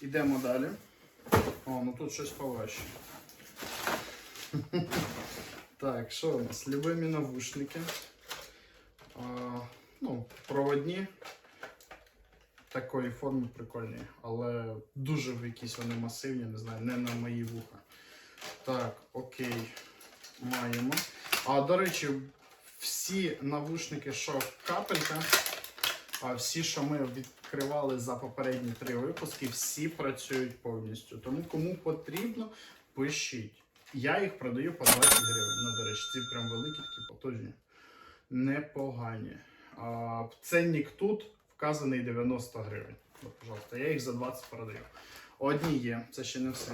Ідемо далі. О, ну тут щось поважче. Так, що у нас? Любимі навушники. А, ну, проводні. Такої форми прикольні, але дуже якісь вони масивні, не знаю, не на мої вуха. Так, окей, маємо. А до речі, всі навушники, що капелька, всі, що ми відкривали за попередні три випуски, всі працюють повністю. Тому кому потрібно, пишіть. Я їх продаю по 20 гривень. Ну, до речі, ці прям великі, такі потужні. Непогані. А, ценник тут вказаний 90 гривень. От, пожалуйста, я їх за 20 продаю. Одні є, це ще не все.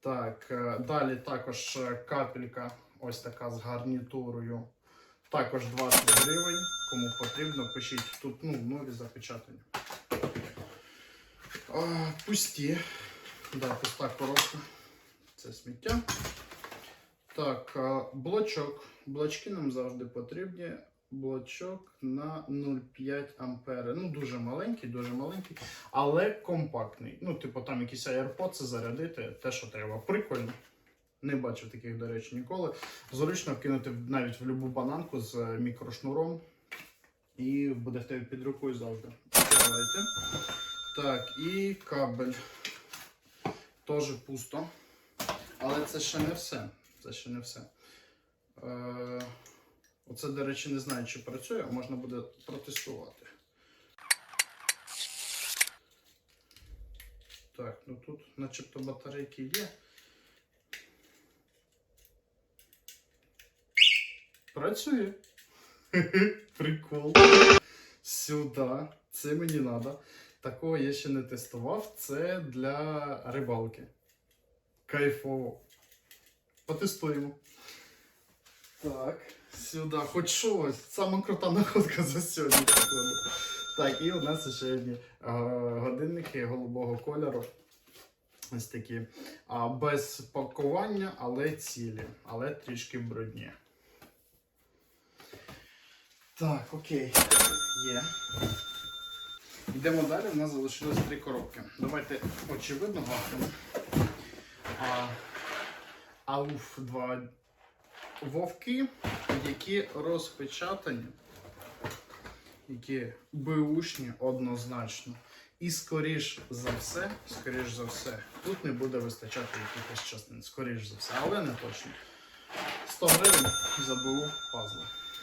Так, е, далі також е, капелька, ось така з гарнітурою. Також 20 гривень. Кому потрібно, пишіть тут ну, нові запечатані. А, пусті. Да, пуста коробка. Це сміття. Так, блочок. Блочки нам завжди потрібні. Блочок на 0,5 ампери. Ну, дуже маленький, дуже маленький, але компактний. Ну, типу, там якісь AirPods зарядити, те, що треба. Прикольно. Не бачив таких, до речі, ніколи. Зручно вкинути навіть в будь-яку бананку з е, мікрошнуром. І буде в тебе під рукою завжди. Давайте. Так, і кабель. Теж пусто. Але це ще не все. Це ще не все. Е, оце, до речі, не знаю, чи працює, можна буде протестувати. Так, ну тут начебто батарейки є. Працює. Прикол. Сюди. Це мені треба. Такого я ще не тестував. Це для рибалки. Кайфово. Потестуємо. Так, сюди. Хоч щось. Сама крута находка за сьогодні. Так, і у нас ще одні годинники голубого кольору. Ось такі. А, без пакування, але цілі, але трішки брудні. Так, окей. Є. Йдемо далі, у нас залишилось три коробки. Давайте очевидно гахнемо. А, ауф, два вовки, які розпечатані, які беушні однозначно. І скоріш за все, скоріш за все, тут не буде вистачати якихось частин, скоріш за все, але не точно. 100 гривень за БУ пазли.